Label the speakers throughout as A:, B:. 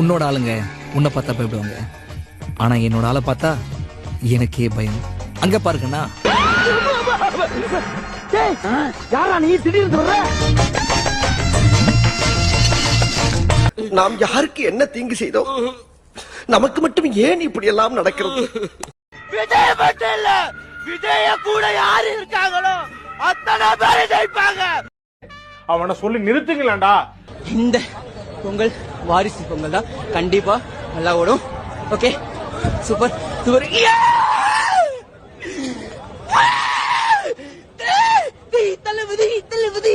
A: உன்னோட ஆளுங்க உன்னை பார்த்தா பயப்படுவாங்க. ஆனா என்னோட ஆளை பார்த்தா எனக்கே பயம். அங்க பாருங்கண்ணா.
B: யாரா நீ? திடீர்னு சொல்ற?
C: நாம் யாருக்கு என்ன தீங்கு செய்தோம்? நமக்கு மட்டும் ஏன் இப்படி எல்லாம் நடக்கிறது?
B: விஜய் மட்டும் இல்ல விஜய கூட யாரு இருக்காங்களோ அத்தனை பேரை ஜெயிப்பாங்க.
D: அவனை சொல்லி நிறுத்துங்களேன்டா.
E: இந்த பொங்கல் வாரிசு பொங்கல் தான். கண்டிப்பா நல்லா ஓடும். Okay super super Thalapathy Thalapathy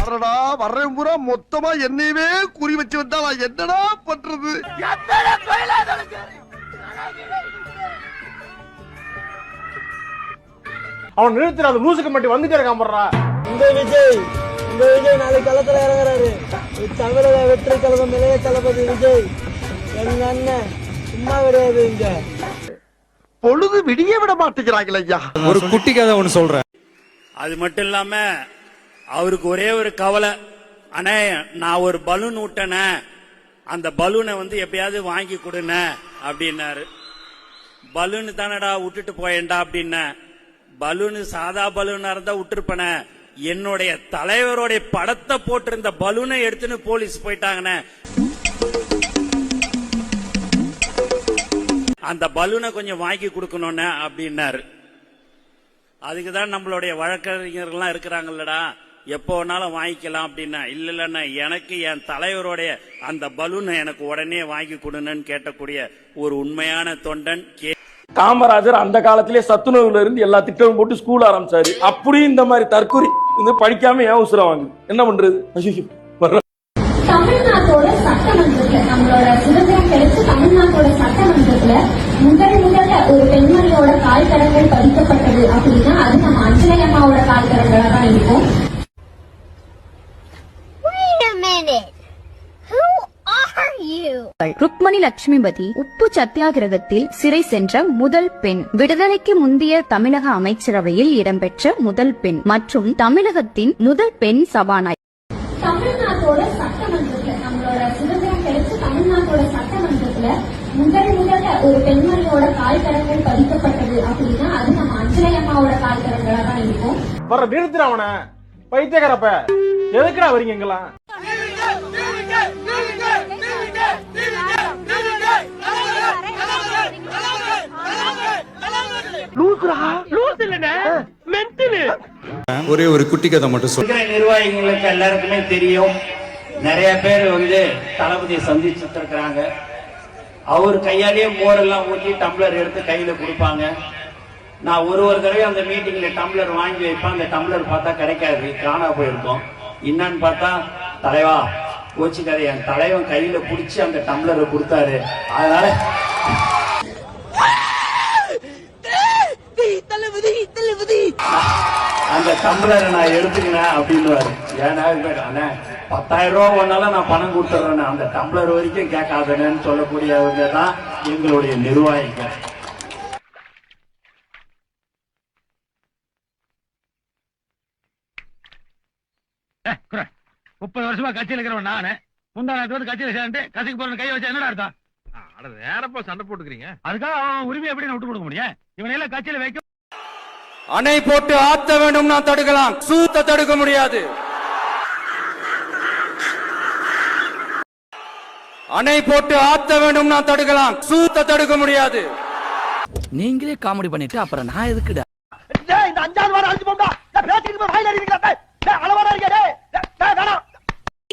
C: அடடா வர்றேன் பூரா. மொத்தமா என்னையவே குறி வச்சு வந்தா நான் என்னடா பண்றது?
D: அவன் நிறுத்துற அந்த லூசுக்கு மட்டும் வந்துட்டே இருக்கான் போடுறா.
E: இந்த விஜய் இந்த விஜய் நாளைக்கு களத்துல இறங்குறாரு. தமிழக வெற்றி கழகம் இளைய தளபதி விஜய். எங்க அண்ணன் சும்மா கிடையாது இங்க.
C: பொழுது விடிய விட மாட்டேங்கிறாங்களே ஐயா.
F: ஒரு குட்டி கதை ஒன்று சொல்றேன்.
G: அது மட்டும் இல்லாம அவருக்கு ஒரே ஒரு கவலை. அண்ணே நான் ஒரு பலூன் விட்டனே அந்த பலூனை வந்து எப்படியாவது வாங்கி கொடுண்ணே அப்படின்னாரு. பலூன் தானடா விட்டுட்டு போயேன்டா அப்படின்ன. பலூனு சாதா பலூனா இருந்தா விட்டுருப்பனே. என்னுடைய தலைவருடைய படத்தை போட்டிருந்த பலூனை எடுத்துன்னு போலீஸ் போயிட்டாங்கண்ணே. அந்த பலூனை கொஞ்சம் வாங்கி கொடுக்கணும்னே அப்படின்னாரு. அதுக்கு தான் நம்மளுடைய வழக்கறிஞர்கள்லாம் இருக்கிறாங்கல்லடா எப்போ வேணாலும் வாங்கிக்கலாம் அப்படின்னா. இல்ல இல்லைண்ணா எனக்கு என் தலைவருடைய அந்த பலூனை எனக்கு உடனே வாங்கி கொடுங்கன்னு கேட்டக்கூடிய ஒரு உண்மையான தொண்டன் கே.
H: காமராஜர் அந்த காலத்திலே சத்துணவுல இருந்து எல்லா திட்டமும் போட்டு ஸ்கூல் ஆரம்பிச்சாரு. அப்படியும் இந்த மாதிரி தற்கொலை வந்து படிக்காம ஏன் உசுரம் வாங்குது? என்ன பண்றது? ஐயோ வர்ற
I: தமிழ்நாட்டோட சட்டமன்றத்துல நம்மளோட சுதந்திரம் கிடைச்சு தமிழ்நாட்டோட சட்டமன்றத்துல முதல் முதல்ல ஒரு பெண்மணியோட கால்கரங்கள் பதிக்கப்பட்டது அப்படின்னா அது நம்ம அஞ்சலை அம்மாவோட கால்கரங்களா தான் இருக்கும்
J: ருக்மணி லட்சுமிபதி உப்பு சத்தியாகிரகத்தில் சிறை சென்ற முதல் பெண். விடுதலைக்கு முந்தைய தமிழக அமைச்சரவையில் இடம்பெற்ற முதல் பெண் மற்றும் தமிழகத்தின் முதல் பெண் சபாநாயகர்.
I: தமிழ்நாட்டோட சட்டமன்றத்துல நம்மளோட சுதந்திரம் கிடைச்சு தமிழ்நாட்டோட சட்டமன்றத்துல முதல் முதல்ல ஒரு பெண்மணியோட கால்கரங்கள் பதிக்கப்பட்டது அப்படின்னா அது நம்ம அஞ்சலை அம்மாவோட கால்கரங்களா தான் இருக்கும்.
D: வர்ற நிறுத்துற அவனை பைத்தியக்காரப்ப. எதுக்குடா வரீங்க
B: லூசுரா லூசு இல்லனே மென்டலு
F: ஒரே ஒரு குட்டி கதை மட்டும் சொல்றேன்
G: நிர்வாகிகளுக்கு எல்லாருக்குமே தெரியும். நிறைய பேர் வந்து தளபதியை சந்திச்சுட்டு இருக்கிறாங்க. அவர் கையாலேயே மோரெல்லாம் ஊற்றி டம்ளர் எடுத்து கையில கொடுப்பாங்க. நான் ஒரு ஒரு தடவை அந்த மீட்டிங்ல டம்ளர் வாங்கி வைப்பேன். அந்த டம்ளர் பார்த்தா கிடைக்காது. காணா போயிருக்கும். என்னன்னு பார்த்தா தலைவா கோச்சிக்காரு என் தலைவன் கையில புடிச்சு அந்த டம்ளரை கொடுத்தாரு. அதனால
E: தளபதி தளபதி
G: அந்த டம்ளரை நான் எடுத்துக்கினேன் அப்படின்னு ஏன்னா அண்ணே பத்தாயிரம் ரூபா ஒன்னால நான் பணம் கொடுத்துட்றேன் அந்த டம்ளர் வரைக்கும் கேட்காதனேன்னு சொல்லக்கூடியவங்க தான் எங்களுடைய நிர்வாகிகள்.
B: முப்பது வருஷமா கட்சியில் இருக்கிறவன் நானு. முந்தானத்து வந்து கட்சியில சேர்ந்து கட்சிக்கு போற கை வச்சா என்னடா அர்த்தம்? அட வேறப்பா சண்டை போட்டுக்கிறீங்க? அதுக்காக அவன் உரிமை எப்படி நான் விட்டு கொடுக்க முடியும்? இவனை எல்லாம் கட்சியில வைக்க
F: அணை போட்டு ஆத்த வேண்டும் நான் தடுக்கலாம். சூத்த தடுக்க முடியாது. அணை போட்டு ஆத்த வேண்டும் நான் தடுக்கலாம். சூத்த தடுக்க முடியாது.
A: நீங்களே காமெடி பண்ணிட்டு அப்புறம் நான் எதுக்குடா?
B: டேய் இந்த அஞ்சாவது வாரம் அழிச்சு போண்டா பேசிட்டு வாயில டேய்? அளவாடா இருக்க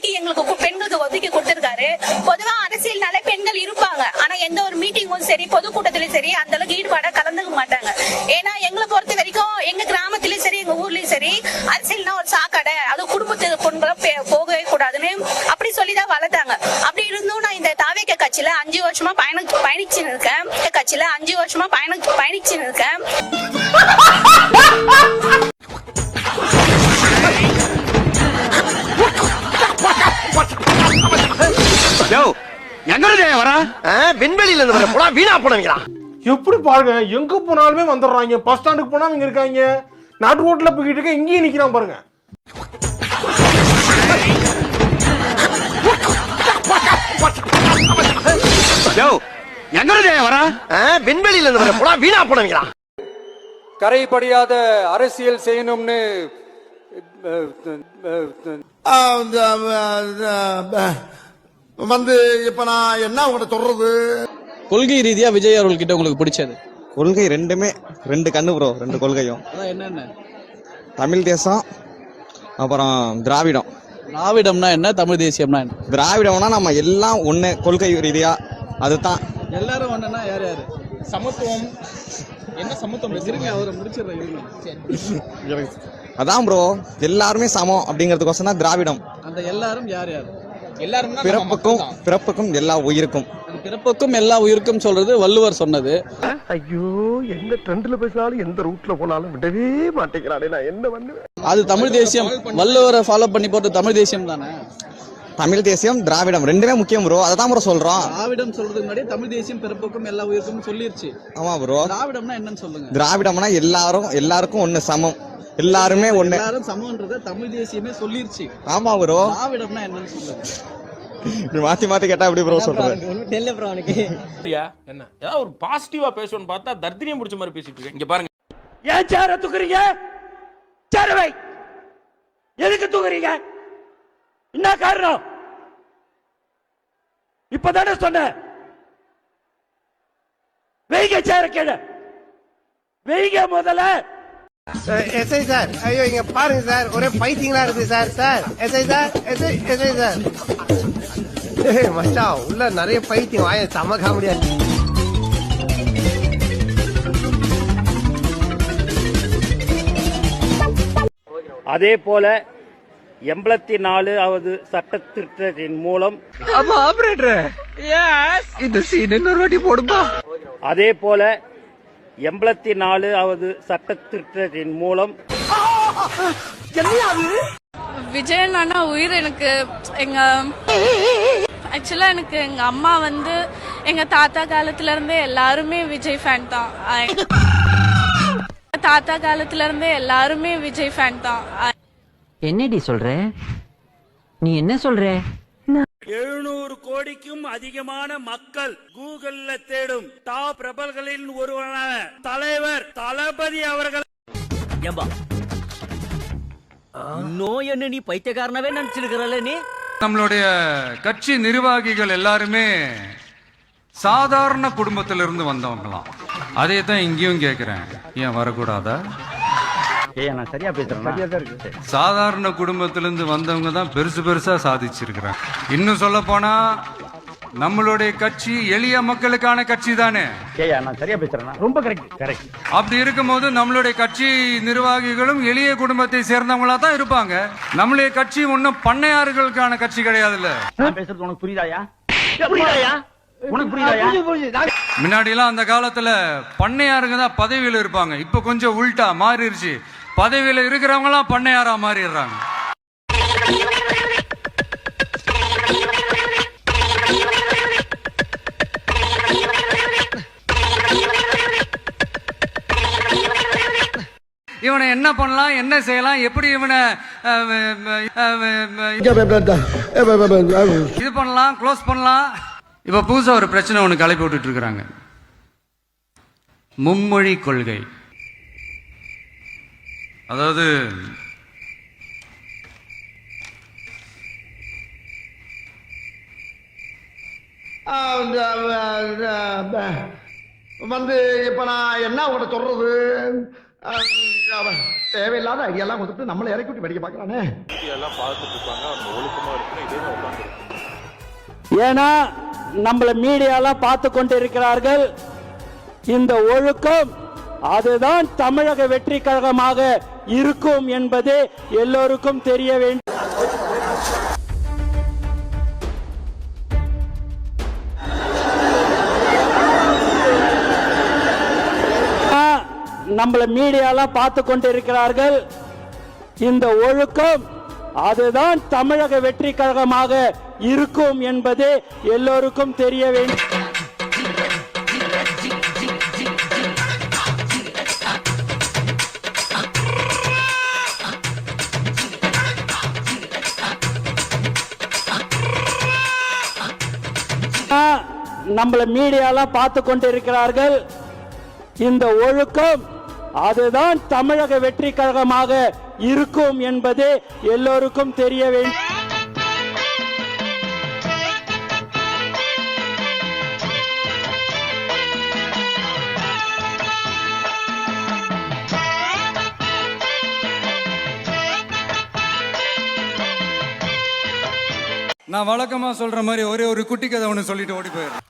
B: ஒதுக்கி
I: எங்களுக்கு பெண்களுக்கு ஒதுக்கி கொடுத்திருக்காரு. பொதுவா அரசியல்னாலே பெண்கள் இருப்பாங்க. ஆனா எந்த ஒரு மீட்டிங்கும் சரி பொதுக்கூட்டத்திலயும் சரி அந்த அளவுக்கு ஈடுபாட கலந்துக்க மாட்டாங்க. ஏன்னா எங்களை பொறுத்த வரைக்கும் எங்க கிராமத்திலயும் சரி எங்க ஊர்லயும் சரி அரசியல்னா ஒரு சாக்கடை. அது குடும்பத்துக்கு பொண்களும் போகவே கூடாதுன்னு அப்படி சொல்லிதான் வளர்த்தாங்க. அப்படி இருந்தும் நான் இந்த தாவேக்க கட்சியில அஞ்சு வருஷமா பயணம் பயணிச்சு இருக்கேன். கட்சியில அஞ்சு வருஷமா பயணம் பயணிச்சு இருக்கேன்.
C: ஆ, விண்வெளியில இருந்து வர புலா வீணா போனவங்களா?
D: எப்படி பாருங்க எங்க போனாலுமே வந்துடுறாங்க. பஸ் ஸ்டாண்டுக்கு போனா இங்க இருக்காங்க. நாட்டு ரோட்ல போய்கிட்டு இருக்க இங்கேயும் நிக்கிறான் பாருங்க.
C: விண்வெளியில இருந்து வர போனா வீணா போனவங்களா?
F: கரைபடியாத அரசியல் செய்யணும்னு
C: வந்து இப்ப நான் என்ன உங்கள்கிட்ட சொல்றது?
E: கொள்கை ரீதியா விஜய் அவர்கள்கிட்ட உங்களுக்கு பிடிச்சது?
K: கொள்கை ரெண்டுமே ரெண்டு கண்ணு ப்ரோ ரெண்டு கொள்கையும்.
E: அதான் என்னென்ன?
K: தமிழ் தேசம் அப்புறம் திராவிடம்.
E: திராவிடம்னா என்ன? தமிழ் தேசியம்னா என்ன?
K: திராவிடம்னா நம்ம எல்லாம் ஒண்ணு கொள்கை ரீதியா அதுதான்.
E: எல்லாரும் ஒண்ணுன்னா யார் யாரு? சமத்துவம். என்ன சமத்துவம்? இருங்க அவரை முடிச்சிடுறேன்
K: அதான் ப்ரோ எல்லாருமே சமம் அப்படிங்கிறதுக்கோசம் தான் திராவிடம்.
E: அந்த எல்லாரும் யார் யார்? எல்லாரும்
K: பிறப்புக்கும் பிறப்புக்கும் எல்லா உயிருக்கும்.
E: பிறப்புக்கும் எல்லா உயிருக்கும் சொல்றது வள்ளுவர் சொன்னது.
C: ஐயோ எந்த ட்ரெண்ட்ல பேசினாலும் எந்த ரூட்ல போனாலும் விடவே மாட்டேங்கிறானே நான் என்ன பண்ணுவேன்?
E: அது தமிழ் தேசியம். வள்ளுவரை ஃபாலோ பண்ணி போட்டு தமிழ் தேசியம் தானே?
K: தமிழ் தேசியம் திராவிடம் ரெண்டுமே முக்கியம் ப்ரோ அதை தான் ப்ரோ சொல்றோம்.
E: திராவிடம் சொல்றதுக்கு முன்னாடி தமிழ் தேசியம் பிறப்புக்கும் எல்லா உயிருக்கும் சொல்லிருச்சு.
K: ஆமா ப்ரோ
E: திராவிடம்னா என்னன்னு சொல்லுங்க.
K: திராவிடம்னா எல்லாரும் எல்லாருக்கும் ஒண்ணு சமம். எல்லாருமே ஒண்ணு.
E: எல்லாரும் சமம்ன்றத தமிழ் தேசியமே சொல்லிருச்சு.
K: ஆமா ப்ரோ.
E: திராவிடம்னா என்னன்னு சொல்லுங்க.
K: மாத்தி மாத்தி கேட்டா எப்படி ப்ரோ சொல்றது?
H: என்ன? ஏதாவது ஒரு பாசிட்டிவா பேசணும்னு பார்த்தா தர்தினியம் முடிச்ச மாதிரி பேசிட்டு இருக்கேன். இங்க பாருங்க.
B: ஏன் சேர தூக்குறீங்க? சேரவை எதுக்கு தூக்குறீங்க? என்ன காரணம்? இப்பதானே சொன்னேன். வெய்க சேர கீழே. வெய்க முதல்ல.
C: எஸ்ஐ சார் ஐயோ இங்க பாருங்க சார் ஒரே பைத்தியங்களா இருக்கு sir sir SI sir SI SI sir ஏய் மச்சான் உள்ள நிறைய பைத்தியம் வாய செம காமெடியா.
G: அதே போல எண்பத்தி நாலாவது சட்ட திருத்தத்தின் மூலம்
A: இந்த சீன் இன்னொரு வாட்டி போடுப்பா.
G: அதே போல எண்பத்தி நாலாவது சட்ட திருத்தத்தின் மூலம்
I: விஜய் அண்ணா உயிர் எனக்கு எங்க ஆக்சுவலா எனக்கு எங்க அம்மா வந்து எங்க தாத்தா காலத்துல இருந்தே எல்லாருமே விஜய் ஃபேன் தான். தாத்தா காலத்துல இருந்தே எல்லாருமே விஜய் ஃபேன் தான்.
E: என்னடி சொல்ற? நீ என்ன சொல்ற?
G: எழுநூறு கோடிக்கும் அதிகமான மக்கள் கூகுள்ல தேடும் டாப் பிரபல்களின் ஒருவரான தலைவர் தளபதி அவர்கள்.
E: இன்னும் என்ன நீ பைத்தியக்காரனவே நினைச்சிருக்கிறல்ல நீ?
F: நம்மளுடைய கட்சி நிர்வாகிகள் எல்லாருமே சாதாரண குடும்பத்திலிருந்து வந்தவங்களாம். அதே தான் இங்கேயும் கேட்கிறேன் ஏன் வரக்கூடாதா?
G: நான் சரியா பேசுறேன்?
F: சாதாரண குடும்பத்திலிருந்து வந்தவங்க தான் பெருசு பெருசா சாதிச்சிருக்கிறாங்க. இன்னும் சொல்ல போனா நம்மளுடைய கட்சி எளிய மக்களுக்கான கட்சி தானே?
G: நான் சரியா பேசுறேன் ரொம்ப கரெக்ட் கரெக்ட்
F: அப்படி இருக்கும்போது நம்மளுடைய கட்சி நிர்வாகிகளும் எளிய குடும்பத்தை சேர்ந்தவங்களா தான் இருப்பாங்க. நம்மளுடைய கட்சி ஒன்றும் பண்ணையாறுகளுக்கான கட்சி கிடையாதுல்ல.
G: நான் பேசுறது உனக்கு புரியுதாயா? புரியுதாயா?
F: முன்னாடி எல்லாம் அந்த காலத்துல பண்ணையாருங்க தான் பதவியில இருப்பாங்க. இப்ப கொஞ்சம் உள்டா மாறிடுச்சு பதவியில இருக்கிறவங்க எல்லாம் பண்ணையாரா மாறிடுறாங்க. இவனை என்ன பண்ணலாம் என்ன செய்யலாம் எப்படி இவனை இது பண்ணலாம் க்ளோஸ் பண்ணலாம். இப்ப புதுசா ஒரு பிரச்சனை ஒன்று கிளப்பி விட்டுட்டு இருக்கிறாங்க. மும்மொழி கொள்கை. அதாவது
C: வந்து இப்ப நான் என்ன உங்கள்கிட்ட சொல்றது? தேவையில்லாத ஐடியாலாம் கொடுத்துட்டு நம்மளை இறக்கி விட்டு படிக்க பாக்குறானே
G: ஏன்னா நம்மள மீடியாலாம் பார்த்து கொண்டிருக்கிறார்கள் இந்த ஒழுக்கம் அதுதான் தமிழக வெற்றி கழகமாக இருக்கும் என்பது எல்லோருக்கும் தெரிய வேண்டும். நம்மள மீடியாலாம் பார்த்து கொண்டிருக்கிறார்கள். இந்த ஒழுக்கம் அதுதான் தமிழக வெற்றி கழகமாக இருக்கும் என்பது எல்லோருக்கும் தெரிய வேண்டும்.
L: நம்மள மீடியாலாம் பார்த்து கொண்டிருக்கிறார்கள். இந்த ஒழுக்கம் அதுதான் தமிழக வெற்றி கழகமாக இருக்கும் என்பது எல்லோருக்கும் தெரிய வேண்டும்
F: நான் வழக்கமா சொல்ற மாதிரி ஒரே ஒரு குட்டி கதை ஒன்று சொல்லிட்டு ஓடி போயிடுறேன்.